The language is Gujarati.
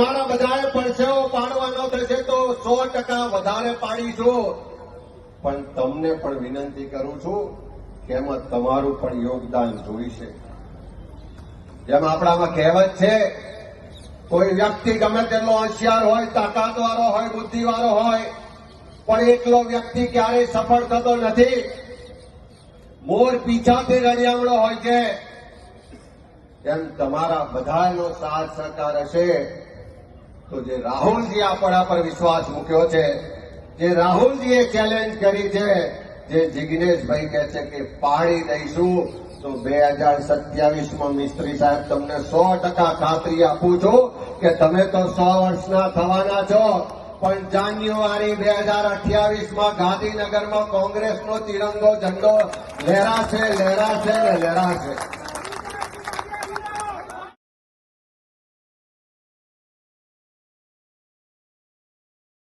તમારા બધાએ પરસેવો પાડવાનો થશે તો સો ટકા વધારે પાડીશું પણ તમને પણ વિનંતી કરું છું કે એમાં તમારું પણ યોગદાન જોઈશે જેમ આપણામાં કહેવત છે, કોઈ વ્યક્તિ ગમે તેટલો હોશિયાર હોય, તાકાતવાળો હોય, બુદ્ધિવાળો હોય, પણ એકલો વ્યક્તિ ક્યારેય સફળ થતો નથી. મોર પીછાથી રળિયામણો હોય છે. એમ તમારા બધાનો સાથ સહકાર હશે. તો જે રાહુલજી આપણા પર વિશ્વાસ મૂક્યો છે, જે રાહુલજીએ ચેલેન્જ કરી છે, જે જિગ્નેશભાઈ કહે છે કે પાડી દઈશું, તો બે હજાર સત્યાવીસમાં મિસ્ત્રી સાહેબ તમને સો ટકા ખાતરી આપું છું કે તમે તો સો વર્ષના થવાના છો, પણ જાન્યુઆરી બે હજાર અઠ્યાવીસમાં ગાંધીનગરમાં કોંગ્રેસનો તિરંગો ઝંડો લહેરાશે લહેરાશે ને લહેરાશે.